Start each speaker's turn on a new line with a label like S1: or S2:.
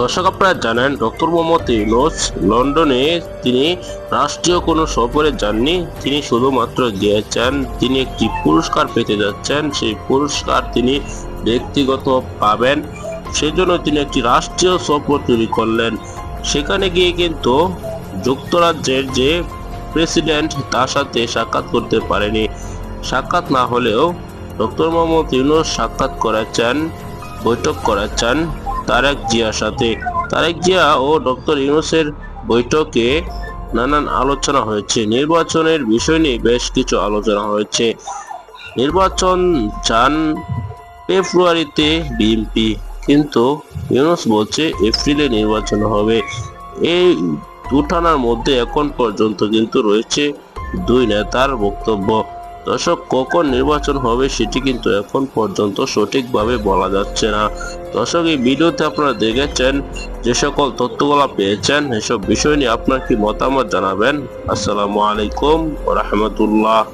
S1: দর্শক আপনারা জানেন, ডক্টর মোহাম্মদ ইউনুস লন্ডনে তিনি রাষ্ট্রীয় কোনো সফরে যাননি। তিনি শুধুমাত্র গিয়েছেন, তিনি একটি পুরস্কার পেতে যাচ্ছেন। সেই পুরস্কার তিনি ব্যক্তিগত পাবেন। সেজন্য তিনি একটি রাষ্ট্রীয় সফর তৈরি করলেন। সেখানে গিয়ে কিন্তু যুক্তরাজ্যের যে প্রেসিডেন্ট, তার সাথে সাক্ষাৎ করতে পারেনি। সাক্ষাৎ না হলেও ডক্টর মোহাম্মদ ইউনুস সাক্ষাৎ করেছেন, বৈঠক করেছেন। তারেক জিয়ার সাথে। তারেক জিয়া ও ডক্টর ইউনুসের বৈঠকে নানান আলোচনা হয়েছে। নির্বাচনের বিষয় নিয়ে বেশ কিছু আলোচনা হয়েছে। নির্বাচন চান ফেব্রুয়ারিতে বিএনপি, কিন্তু ইউনুস বলছে এপ্রিলে নির্বাচন হবে। এই দুটানার মধ্যে এখন পর্যন্ত কিন্তু রয়েছে দুই নেতার বক্তব্য। দর্শক, কখন নির্বাচন হবে সেটি কিন্তু এখন পর্যন্ত সঠিকভাবে বলা যাচ্ছে না। দর্শক, এই ভিডিওতে আপনারা দেখেছেন যে সকল তথ্যগুলা পেয়েছেন, এসব বিষয় নিয়ে আপনার কি মতামত জানাবেন? আসসালামু আলাইকুম রহমতুল্লাহ।